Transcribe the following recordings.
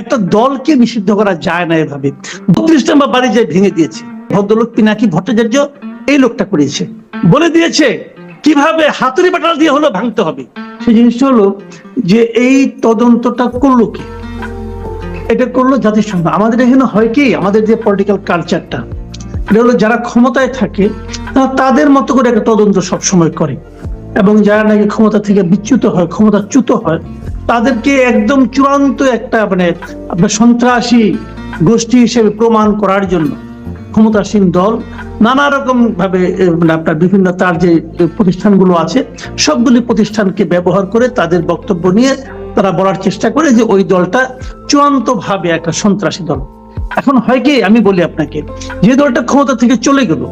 একটা দলকে নিষিদ্ধ করা যায় না এভাবে। বত্রিশ নম্বর বাড়ি যে ভেঙে দিয়েছে, ভদ্রলোক পিনাকি ভট্টাচার্য? এই লোকটা করেছে। বলে দিয়েছে, কীভাবে হাতুড়ি বাটাল দিয়ে হলো ভাঙতে হবে? সেই জিনিসটা হলো যে এই তদন্তটা করল কি? এটা করল জাতিসংঘ। আমাদের এখানে হয় কি, আমাদের যে পলিটিক্যাল কালচারটা এটা হলো যারা ক্ষমতায় থাকে তাদের মতো করে একটা তদন্ত সবসময় করে। এবং যারা নাকি ক্ষমতা থেকে বিচ্যুত হয়, ক্ষমতাচ্যুত হয় তাদেরকে একদম চূড়ান্ত একটা মানে আপনার সন্ত্রাসী গোষ্ঠী হিসেবে প্রমাণ করার জন্য ক্ষমতাসীন দল, নানা রকম ভাবে মানে আপনার বিভিন্ন তার যে প্রতিষ্ঠানগুলো আছে, সবগুলি প্রতিষ্ঠানকে ব্যবহার করে তাদের বক্তব্য নিয়ে তারা বলার চেষ্টা করে যে ওই দলটা চূড়ান্ত ভাবে একটা সন্ত্রাসী দল। এখন হয় কি, আমি বলি আপনাকে, যে দলটা ক্ষমতা থেকে চলে গেল,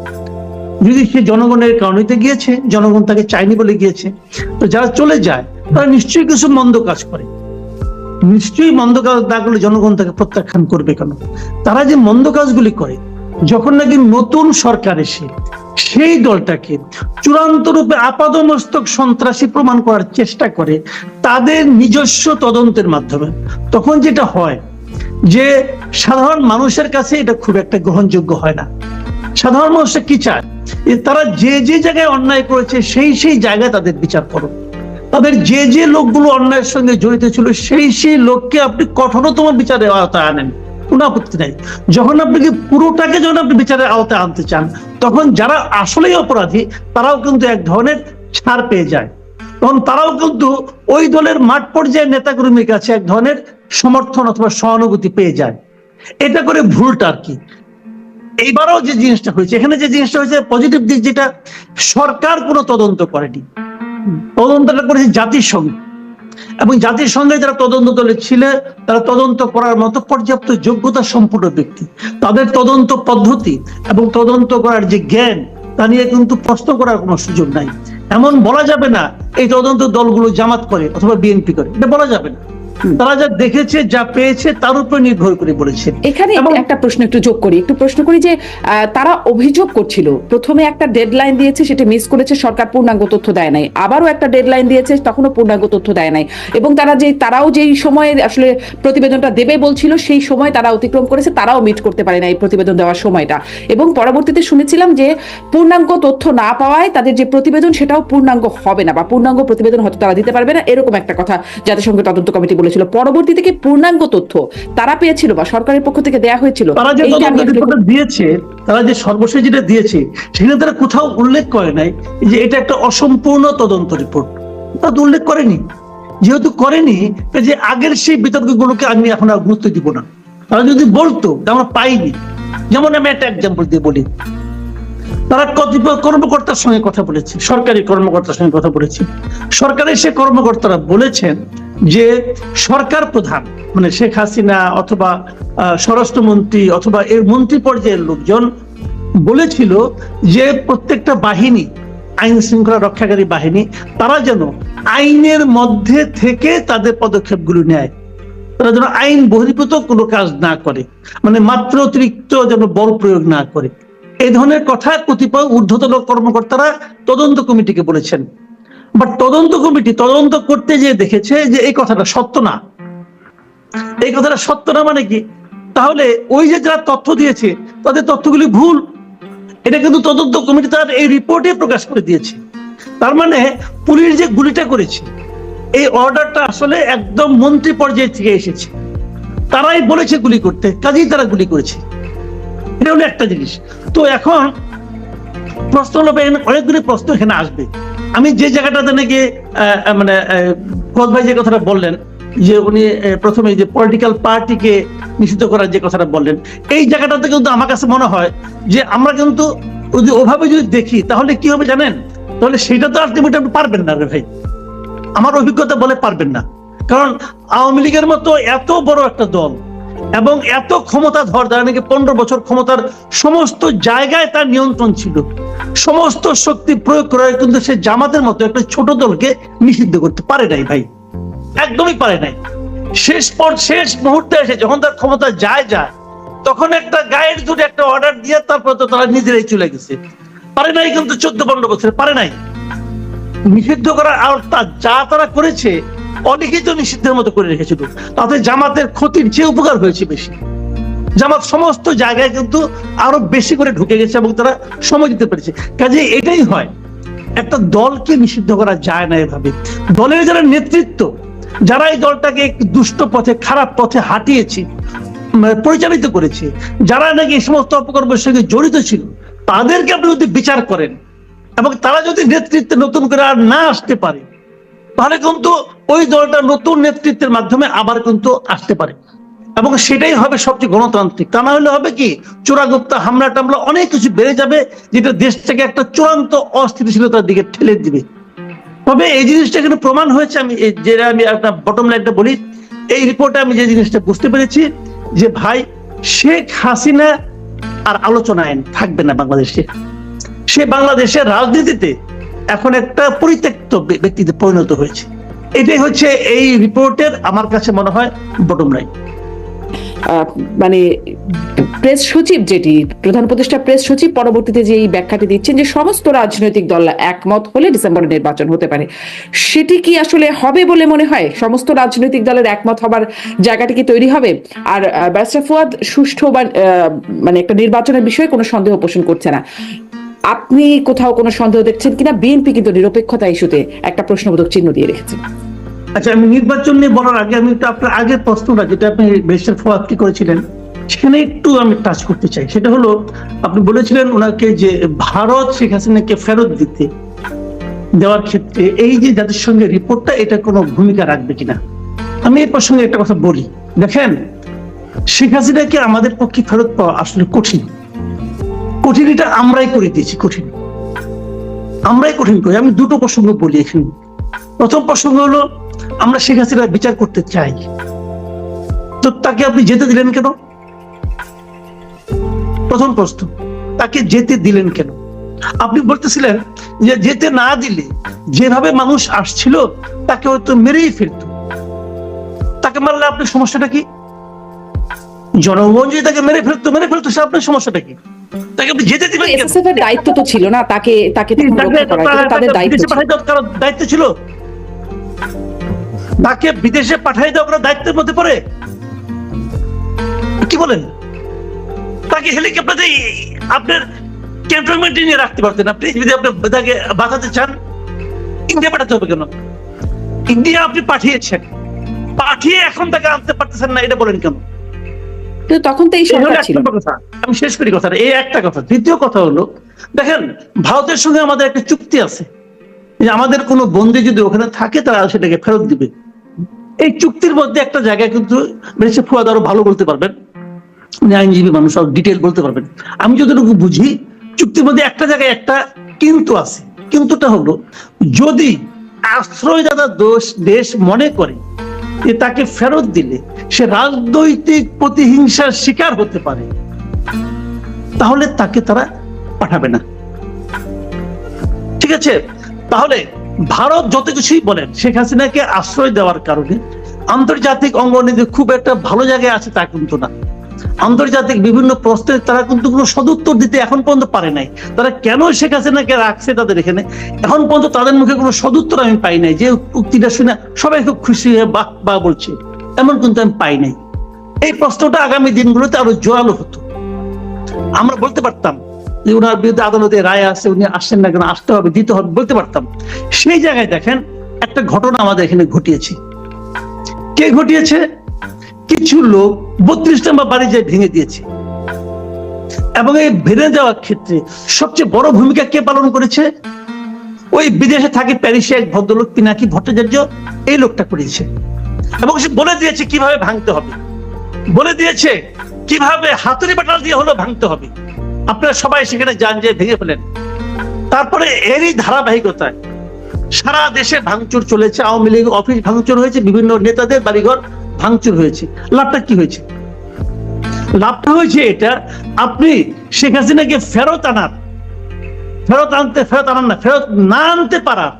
যদি সে জনগণের কারণেতে গিয়েছে, জনগণ তাকে চাইনি বলে গিয়েছে, তো যারা চলে যায় তারা নিশ্চয়ই কিছু মন্দ কাজ করে। নিশ্চয়ই মন্দ কাজ না করলে জনগণ তাকে প্রত্যাখ্যান করবে কেন? তারা যে মন্দ কাজগুলি করে, যখন নাকি নতুন সরকার এসে সেই দলটাকে চূড়ান্ত রূপে আপাদমস্তক সন্ত্রাসী প্রমাণ করার চেষ্টা করে তাদের নিজস্ব তদন্তের মাধ্যমে, তখন যেটা হয় যে সাধারণ মানুষের কাছে এটা খুব একটা গ্রহণযোগ্য হয় না। সাধারণ মানুষরা কি চায়? তারা যে যে জায়গায় অন্যায় করেছে সেই সেই জায়গায় তাদের বিচার করো তাদের যে যে লোকগুলো অন্যায়ের সঙ্গে জড়িত ছিল, সেই সেই লোককে আপনি কঠোরতম বিচারের আওতায় আনেন কোনো আপত্তি নাই। যখন আপনি কি পুরোটাকে যখন আপনি বিচারের আওতায় আনতে চান, তখন যারা আসলেই অপরাধী, তারাও কিন্তু এক ধরনের ছাড় পেয়ে যায়। তখন তারাও কিন্তু ওই দলের মাঠ পর্যায়ে নেতাকর্মীর কাছে এক ধরনের সমর্থন অথবা সহানুভূতি পেয়ে যায়। এটা করে ভুলটা আর কি। এইবারও যে জিনিসটা হয়েছে, এখানে যে জিনিসটা হয়েছে পজিটিভ দিক যেটা, সরকার কোনো তদন্ত করেনি। তদন্তটা করেছে জাতিসংঘ। এবং জাতিসংঘে যারা তদন্ত দলে ছিল, তারা তদন্ত করার মতো পর্যাপ্ত যোগ্যতা সম্পূর্ণ ব্যক্তি। তাদের তদন্ত পদ্ধতি এবং তদন্ত করার যে জ্ঞান, তা নিয়ে কিন্তু প্রশ্ন করার কোনো সুযোগ নাই। এমন বলা যাবে না, এই তদন্ত দলগুলো জামাত করে অথবা বিএনপি করে। এটা বলা যাবে না। তারা যা দেখেছে যা পেয়েছে তার উপর নির্ভর করে বলেছে। এখানে একটা প্রশ্ন একটু যোগ করি একটু প্রশ্ন করি যে তারা অভিযোগ করছিল প্রথমে একটা ডেডলাইন দিয়েছে সেটা মিস করেছে সরকার পূর্ণাঙ্গ তথ্য দেয় নাই। আবারও একটা ডেডলাইন দিয়েছে তখনও পূর্ণাঙ্গ তথ্য দেয় নাই। এবং তারা যে তারাও যেই সময়ে আসলে প্রতিবেদনটা দেবে বলছিল সেই সময় তারা অতিক্রম করেছে তারাও মিট করতে পারে না এই প্রতিবেদন দেওয়ার সময়টা। এবং পরবর্তীতে শুনেছিলাম যে পূর্ণাঙ্গ তথ্য না পাওয়ায় তাদের যে প্রতিবেদন সেটাও পূর্ণাঙ্গ হবে না বা পূর্ণাঙ্গ প্রতিবেদন হয়তো তারা দিতে পারবে না এরকম একটা কথা জাতিসংঘ তদন্ত কমিটি বলেছিল। পরবর্তীতে কি পূর্ণাঙ্গ তথ্য তারা পেয়েছিল বা সরকারের পক্ষ থেকে দেয়া হয়েছিল। তারা যে তদন্ত দিয়েছে তারা যে সর্বশেষ যেটা দিয়েছে সেখানে তারা কোথাও উল্লেখ করে নাই যে এটা একটা অসম্পূর্ণ তদন্ত রিপোর্ট তা তো উল্লেখ করেনি। যেহেতু করেনি যে আগের সেই বিতর্কগুলোকে আমি এখন আর গুরুত্ব দিব না। তারা যদি বলতো আমরা পাইনি যেমন আমি একটা এক্সাম্পল দিয়ে বলি। তারা কতিপয় কর্মকর্তার সঙ্গে কথা বলেছে সরকারি কর্মকর্তার সঙ্গে কথা বলেছে। সরকারের সে কর্মকর্তারা বলেছেন যে সরকার প্রধান মানে শেখ হাসিনা অথবা স্বরাষ্ট্রমন্ত্রী অথবা এর মন্ত্রী পর্যায়ের লোকজন বলেছিল যে প্রত্যেকটা বাহিনী, আইন শৃঙ্খলা রক্ষাকারী বাহিনী, তারা যেন আইনের মধ্যে থেকে তাদের পদক্ষেপগুলো নেয়। তারা যেন আইন বহির্ভূত কোনো কাজ না করে মানে মাত্র অতিরিক্ত যেন বল প্রয়োগ না করে। এই ধরনের কথা কতিপয় ঊর্ধ্বতন কর্মকর্তারা তদন্ত কমিটিকে বলেছেন। বাট তদন্ত কমিটি তদন্ত করতে গিয়ে দেখেছে যে এই কথাটা সত্য না। এই কথাটা সত্য না মানে কি? তাহলে ওই যে যারা তথ্য দিয়েছে, তাদের তথ্যগুলি ভুল। এটা কিন্তু তদন্ত কমিটি তার এই রিপোর্টে প্রকাশ করে দিয়েছে। তার মানে পুলিশ যে গুলিটা করেছে, এই অর্ডারটা আসলে একদম মন্ত্রী পর্যায়ে থেকে এসেছে। তারাই বলেছে গুলি করতে, কাজেই তারা গুলি করেছে। এটা হলো একটা জিনিস। তো এখন প্রশ্ন হলো, অনেকগুলি প্রশ্ন এখানে আসবে। আমি যে জায়গাটাতে নাকি মানে পদ ভাই যে কথাটা বললেন, যে উনি প্রথমে যে পলিটিক্যাল পার্টিকে নিষিদ্ধ করার যে কথাটা বললেন, এই জায়গাটাতে কিন্তু আমার কাছে মনে হয় যে আমরা কিন্তু যদি ওভাবে যদি দেখি, তাহলে কি হবে জানেন? তাহলে সেটা তো আলটিমেট আপনি পারবেন না রে ভাই। আমার অভিজ্ঞতা বলে পারবেন না। কারণ আওয়ামী লীগের মতো এত বড় একটা দল এবং এত ক্ষমতাধর, যারা নাকি পনেরো বছর ক্ষমতার সমস্ত জায়গায় তার নিয়ন্ত্রণ ছিল সমস্ত শক্তি প্রয়োগ করে কিন্তু সে জামাতের মতো একটা ছোট দলকে নিষিদ্ধ করতে পারে নাই ভাই। একদমই পারে নাই। শেষ পর, শেষ মুহূর্তে এসে যখন তার ক্ষমতা যায় যায়, তখন একটা গায়ের জুড়ে একটা অর্ডার দিয়ে তারপর তো তারা নিজেরাই চলে গেছে। পারে নাই কিন্তু চোদ্দ পনেরো বছরে, পারে নাই। নিষিদ্ধ করার আর তা যা তারা করেছে, অলিখিত নিষিদ্ধের মতো করে রেখেছিল। তাতে জামাতের ক্ষতির চেয়ে উপকার হয়েছে বেশি। জামাত সমস্ত জায়গায় কিন্তু আরও বেশি করে ঢুকে গেছে এবং তারা সময় দিতে পেরেছে। কাজে এটাই হয়, একটা দলকে নিষিদ্ধ করা যায় না এভাবে। দলের যারা নেতৃত্ব, যারা এই দলটাকে দুষ্ট পথে, খারাপ পথে হাঁটিয়েছে পরিচালিত করেছে, যারা নাকি এই সমস্ত অপকর্মের সঙ্গে জড়িত ছিল, তাদেরকে আপনি যদি বিচার করেন এবং তারা যদি নেতৃত্বে নতুন করে আর না আসতে পারে, তাহলে কিন্তু ওই দলটা নতুন নেতৃত্বের মাধ্যমে আবার কিন্তু আসতে পারে। এবং সেটাই হবে সবচেয়ে গণতান্ত্রিক। তা না হলে হবে কি? চোরাগুপ্তা হামলা টামলা অনেক কিছু বেড়ে যাবে, যেটা দেশটাকে একটা চূড়ান্ত অস্থিতিশীলতার দিকে ঠেলে দিবে। তবে এই জিনিসটা এখানে প্রমাণ হয়েছে, আমি যেটা আমি একটা বটম লাইনটা বলি, এই রিপোর্টে আমি যে জিনিসটা বুঝতে পেরেছি, যে ভাই, শেখ হাসিনা আর আলোচনায় থাকবে না বাংলাদেশে। সে বাংলাদেশের রাজনীতিতে এখন একটা পরিত্যক্ত ব্যক্তিতে পরিণত হয়েছে। এটাই হচ্ছে এই রিপোর্টের আমার কাছে মনে হয় বটম লাইন মানে প্রেস সচিব যেটি, প্রধান উপদেষ্টা প্রেস সচিব, পরবর্তীতে যে এই ব্যাখ্যাটি দিচ্ছেন যে সমস্ত রাজনৈতিক দল একমত হলে ডিসেম্বরে নির্বাচন হতে পারে। সেটি কি আসলে হবে বলে মনে হয়? সমস্ত রাজনৈতিক দলের একমত হবার জায়গাটি কি তৈরি হবে? আর ব্যারিস্টার ফুয়াদ, সুষ্ঠু বা মানে একটা নির্বাচনের বিষয়ে কোনো সন্দেহ পোষণ করছে না। আপনি কোথাও কোনো সন্দেহ দেখছেন কিনা? বিএনপি কিন্তু নিরপেক্ষতা ইস্যুতে একটা প্রশ্নবোধক চিহ্ন দিয়ে রেখেছে। আচ্ছা আমি নির্বাচন নিয়ে বলার আগে আমি আপনার আগের প্রশ্নটা যেটা আপনি বেশির ফোয়াদকে করেছিলেন, সেখানে একটু আমি টাচ করতে চাই। সেটা হলো, আপনি বলেছিলেন ওনাকে যে ভারত শেখ হাসিনাকে ফেরত দিতে দেওয়ার ক্ষেত্রে এই যে জাতিসংঘের রিপোর্টটা, এটা কোনো ভূমিকা রাখবে কিনা? আমি এই প্রসঙ্গে একটা কথা বলি। দেখেন, শেখ হাসিনাকে আমাদের পক্ষে ফেরত পাওয়া আসলে কঠিন। কঠিন এটা আমরাই করে দিয়েছি, কঠিন। আমরাই কঠিন করি। আমি দুটো প্রসঙ্গ বলি এখানে। প্রথম প্রসঙ্গ হলো আমরা শেখ হাসিনার বিচার করতে চাই। তো তাকে আপনি যেতে দিলেন কেন? প্রথম প্রশ্ন তাকে যেতে দিলেন কেন? আপনি বলতেছিলেন যে যেতে না দিলে যেভাবে মানুষ আসছিল তাকে হয়তো মেরেই ফেলত। তাকে মারলে আপনার সমস্যাটা কি? জনগণ যদি তাকে মেরে ফেলতো মেরে ফেলতো সে আপনার সমস্যাটা কি? তাকে আপনি যেতে দিবেন দায়িত্ব তো ছিল না তাকে তাকে তাদের দায়িত্ব ছিল। তাকে বিদেশে পাঠাই দেওয়া কোনো দায়িত্বের মধ্যে পড়ে? কি বলেন? তাকে হেলিকপ্টারে আপনার ক্যান্টনমেন্টে নিয়ে রাখতে পারতেন আপনি? যদি আপনি তাকে বাঁচাতে চান ইন্ডিয়া পাঠাতে হবে কেন? ইন্ডিয়া আপনি পাঠিয়েছেন। পাঠিয়ে এখন তাকে আনতে পারতেছেন না এটা বলেন কেন? কিন্তু তখন তো এই সরকার ছিল। আমি শেষ করি কথাটা। এই একটা কথা। দ্বিতীয় কথা হলো দেখেন ভারতের সঙ্গে আমাদের একটা চুক্তি আছে। যে আমাদের কোনো বন্দী যদি ওখানে থাকে তারা সেটাকে ফেরত দিবে। এই চুক্তির মধ্যে একটা জায়গায় কিন্তু বেশি ফুয়াদ আরও ভালো বলতে পারবেন। আইনজীবী মানুষ, আরও ডিটেল বলতে পারবেন। আমি যতটুকু বুঝি, চুক্তির মধ্যে একটা জায়গায় একটা কিন্তু আছে। কিন্তুটা হলো, যদি আশ্রয়দাতা দোষ, দেশ মনে করে যে তাকে ফেরত দিলে সে রাজনৈতিক প্রতিহিংসার শিকার হতে পারে, তাহলে তাকে তারা পাঠাবে না। ঠিক আছে? তাহলে ভারত যত কিছুই বলেন, শেখ হাসিনাকে আশ্রয় দেওয়ার কারণে আন্তর্জাতিক অঙ্গনীতি খুব একটা ভালো জায়গায় আছে তা কিন্তু না। আন্তর্জাতিক বিভিন্ন প্রশ্নের তারা কিন্তু কোনো সদুত্তর দিতে এখন পর্যন্ত পারে নাই। তারা কেন শেখ হাসিনাকে রাখছে তাদের এখানে? এখন পর্যন্ত তাদের মুখে কোনো সদুত্তর আমি পাই নাই, যে উক্তিটা শুনে সবাই খুব খুশি হয়ে বাহ বাহ বলছে। এমন কিন্তু আমি পাই নাই। এই প্রশ্নটা আগামী দিনগুলোতে আরও জোরালো হতো। আমরা বলতে পারতাম যে ওনার বিরুদ্ধে আদালতে রায় আছে, উনি আসছেন না কেন, আসতে হবে, দিতে হবে, বলতে পারতাম। সেই জায়গায় দেখেন একটা ঘটনা আমাদের এখানে ঘটিয়েছে। কে ঘটিয়েছে? কিছু লোক বত্রিশ নম্বর বাড়ি যায় ভেঙে দিয়েছে। এবং এই ভেঙে যাওয়ার ক্ষেত্রে সবচেয়ে বড় ভূমিকা কে পালন করেছে? ওই বিদেশে থাকে প্যারিসে এক ভদ্রলোক পিনাকি ভট্টাচার্য, এই লোকটা করেছে। এবং সে বলে দিয়েছে কীভাবে ভাঙতে হবে। বলে দিয়েছে কীভাবে হাতুড়ি বাটাল দিয়ে হলো ভাঙতে হবে। আপনারা সবাই সেখানে যান যে ভেঙে ফেলেন। তারপরে এরই ধারাবাহিকতায় সারা দেশে ভাঙচুর চলেছে। আওয়ামী লীগ অফিস ভাঙচুর হয়েছে, বিভিন্ন নেতাদের বাড়িঘর ভাঙচুর হয়েছে। লাভটা কি হয়েছে? লাভটা হয়েছে এটা, আপনি শেখ হাসিনাকে ফেরত আনার। ফেরত আনতে, ফেরত আনার না, ফেরত না আনতে পারার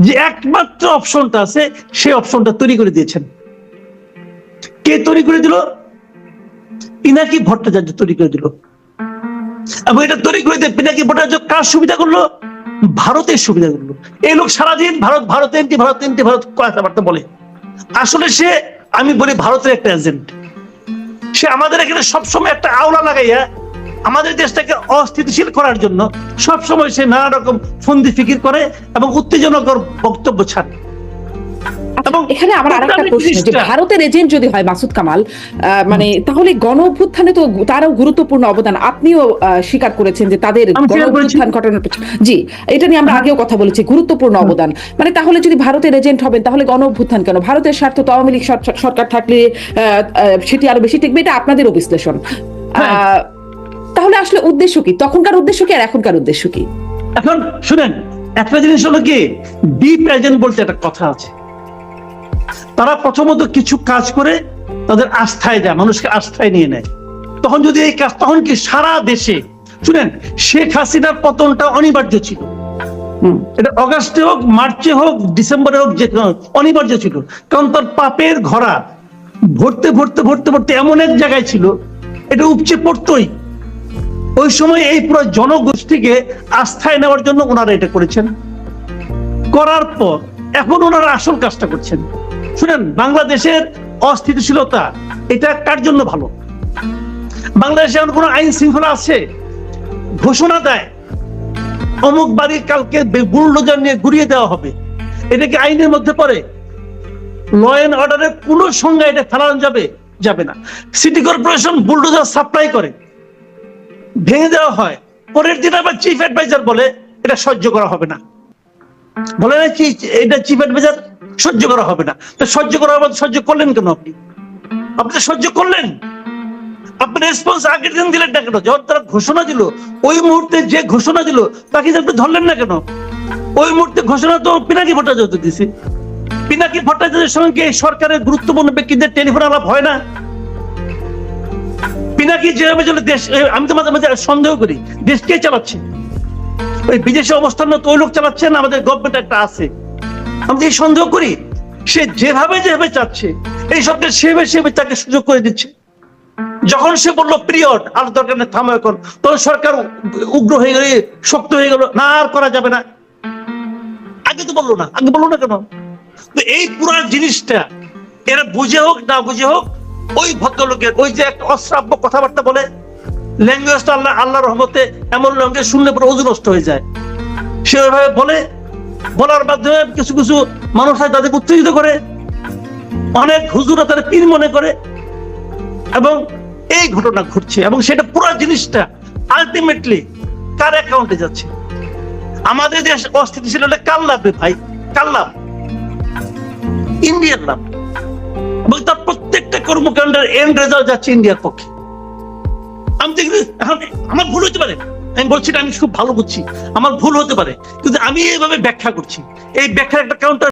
যে একমাত্র অপশনটা আছে, সেই অপশনটা তৈরি করে দিয়েছেন। কে তৈরি করে দিল? পিনাকি ভট্টাচার্য তৈরি করে দিল। এবং এটা তৈরি করে পিনাকি ভট্টাচার্য কার সুবিধা করল? ভারতের সুবিধাগুলো এই লোক সারাদিন ভারত ভারত এনটি ভারত এনটি ভারত কথাবার্তা বলে। আসলে সে, আমি বলি ভারতের একটা এজেন্ট সে আমাদের এখানে সবসময় একটা আওলা লাগাইয়া আমাদের দেশটাকে অস্থিতিশীল করার জন্য সবসময় সে নানা রকম ফন্দি ফিকির করে এবং উত্তেজনকর বক্তব্য ছাড়ে। এখানে আমার আরেকটা প্রশ্ন যে ভারতের এজেন্ট যদি হয় মাসুদ কামাল মানে তাহলে গণ অভ্যুত্থানে তো তারও গুরুত্বপূর্ণ অবদান। আপনিও স্বীকার করেছেন যে তাদের গণ অভ্যুত্থান ঘটানোর পেছনে। জি এটা নিয়ে আমরা আগেও কথা বলেছি গুরুত্বপূর্ণ অবদান। মানে তাহলে যদি ভারতের এজেন্ট হবেন তাহলে গণ অভ্যুত্থান কেন? ভারতের স্বার্থ তো আওয়ামী লীগ সরকার থাকলে সেটি আরও বেশি টিকবে এটা আপনাদেরও বিশ্লেষণ হ্যাঁ। আহ, তাহলে আসলে উদ্দেশ্য কি? তখনকার উদ্দেশ্য কি আর এখনকার উদ্দেশ্য কি? এখন শুনেন একটা জিনিস হলো কি ডিপ এজেন্ট বলতে একটা কথা আছে। তারা প্রথমত কিছু কাজ করে তাদের আস্থায় দেয়, মানুষকে আস্থায় নিয়ে নেয়। তখন যদি এই কাজ, তখন কি সারা দেশে, শুনেন, শেখ হাসিনার পতনটা অনিবার্য ছিল। এটা অগাস্টে হোক, মার্চে হোক, ডিসেম্বরে হোক, যে অনিবার্য ছিল। কারণ তার পাপের ঘরা ভরতে ভরতে ভরতে ভরতে এমন এক জায়গায় ছিল, এটা উপচে পড়তোই। ওই সময় এই পুরো জনগোষ্ঠীকে আস্থায় নেওয়ার জন্য ওনারা এটা করেছেন। করার পর, এখন ওনারা আসল কাজটা করছেন। শুনেন, বাংলাদেশের অস্থিতিশীলতা, এটা কার জন্য ভালো? বাংলাদেশে এমন কোন আইন শৃঙ্খলা আছে? ঘোষণা দেয়, অমুক বাড়ি কালকে বুলডোজার নিয়ে ঘুরিয়ে দেওয়া হবে। এটা কি আইনের মধ্যে পড়ে? ল এন্ড অর্ডারের কোন সংজ্ঞা এটা ফেলানো যাবে যাবে না। সিটি কর্পোরেশন বুলডোজার সাপ্লাই করে। ভেঙে দেওয়া হয়। পরের দিন আবার চিফ অ্যাডভাইজার বলে, এটা সহ্য করা হবে না। বলে না এটা চিফ অ্যাডভাইজার সহ্য করা হবে না। তো সহ্য করা হবে সহ্য করলেন কেন আপনি? আপনি সহ্য করলেন। আপনি রেসপন্স আগের দিন দিলেন না কেন? যখন তারা ঘোষণা দিল, ওই মুহূর্তে যে ঘোষণা দিল, তাকে আপনি ধরলেন না কেন? ওই মুহূর্তে ঘোষণা তো পিনাকি ভট্টাচার্য দিছে। পিনাকি ভট্টাচার্যের সঙ্গে সরকারের গুরুত্বপূর্ণ ব্যক্তিদের টেলিফোন আলাপ হয় না। পিনাকি যেভাবে চলে, দেশ আমি তো মাঝে মাঝে সন্দেহ করি, দেশ কে চালাচ্ছে? ওই বিদেশে অবস্থানরত ওই লোক চালাচ্ছে না আমাদের গভর্নমেন্ট একটা আছে। আমি এই সন্দেহ করি, সে যেভাবে যেভাবে চাচ্ছে, এই সবটা সেভাবে সেভাবে তাকে সুযোগ করে দিচ্ছে। যখন সে বলল পিরিয়ড আর দরকার নেই, থামো এখন। তখন সরকার উগ্র হয়ে গেল শক্ত হয়ে গেল, না, আর করা যাবে না। আগে তো বলল না, আগে বলল না কেন? তো এই পুরো জিনিসটা, এরা বুঝে হোক, না বুঝে হোক, ওই ভদ্রলোকের, ওই যে একটা অশ্রাব্য কথাবার্তা বলে, ল্যাঙ্গুয়েজটা আল্লাহ আল্লাহ রহমতে এমন ল্যাঙ্গুয়েজ শুনলে পরে ওজন নষ্ট হয়ে যায়। সেভাবে বলে বলার মাধ্যমে কিছু কিছু মানুষ হয় তাদেরকে উত্তেজিত করে। অনেক হুজুরা তাদের পীর মনে করে এবং এই ঘটনা ঘটছে এবং সেটা পুরো জিনিসটা আলটিমেটলি কার অ্যাকাউন্টে যাচ্ছে? আমাদের দেশ অস্থিতিশীল হলে কার লাভ ভাই? কার লাভ ইন্ডিয়ার লাভ এবং তার প্রত্যেকটা কর্মকাণ্ডের এন্ড রেজাল্ট যাচ্ছে ইন্ডিয়ার পক্ষে। আমি দেখি, এখন আমার ভুল হতে পারে। আমি বলছি আমি খুব ভালো বুঝছি। আমার ভুল হতে পারে, কিন্তু আমি এইভাবে ব্যাখ্যা করছি। এই ব্যাখ্যার একটা কাউন্টার